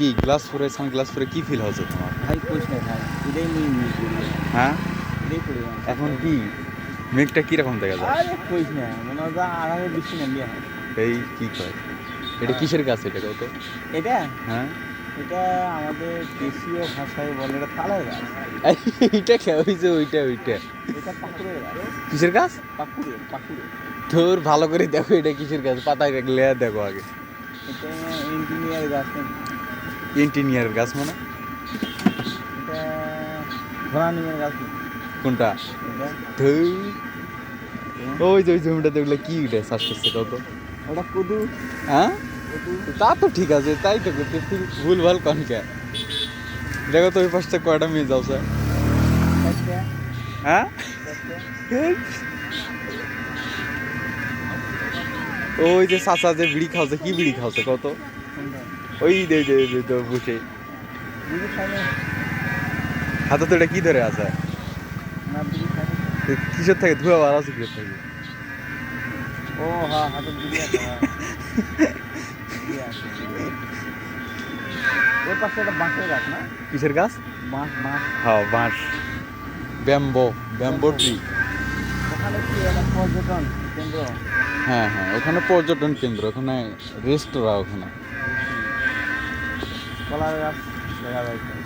কি গ্লাস পরে সানগ্লাস পরে কি ফিল হচ্ছে তোমার? ভাই কোচ না ভাই এটাই নিয়ে করি হ্যাঁ? এটাই এখন কি? মেঘটা কীরকম দেখা যায়? আরে কোচ না মনে হয় যা আরামে বৃষ্টি এখন। এই কি কয়? এটা কিসের গাছ এটা কত? এটা? হ্যাঁ? এটা আমাদের দেশীয় ভাষায় বলে এটা তালের গাছ। এইটা কে? হইছে ওইটা ওইটা। এটা পাকুড়ের গাছ। কিসের গাছ? পাকুড়ে পাকুড়ে। তোর ভালো করে দেখো এটা কিসের গাছ পাতা রাখলে দেখো আগে। এটা ইঞ্জিনিয়ার গাছ। নাকি? ইঞ্জিনিয়ার গাছ মানে? কোনটা? ওই যে ওই জমিটা দেখলে কি উঠে শ্বাস করছে কত? ওটা কুদু। হ্যাঁ? তা তো ঠিক আছে তাই তো করতে ভুল ভালো কনকে দেখো তো ওই পাশটা কয়টা মেয়ে যাও স্যার হ্যাঁ? ওই যে চাচা যে বিড়ি খাওয়াছে কি বিড়ি খাওয়াছে কত? ওই দে দে দে তো বসে হাতে তো এটা কি ধরে আছে? কিসের থেকে? ধোয়া বার আছে কিসের থেকে ও হ্যাঁ হাতে বিড়ি আছে। বিড়ি আছে, বিড়ি। ওই পাশে একটা বাঁশের গাছ না? কিসের গাছ? বাঁশ বাঁশ। হ্যাঁ বাঁশ। ব্যাম্বো। ব্যাম্বো ট্রি ওখানে কি পর্যটন কেন্দ্র? হ্যাঁ হ্যাঁ ওখানে পর্যটন কেন্দ্র ওখানে রেস্তোরাঁ ওখানে। কলার গাছ দেখা যাচ্ছে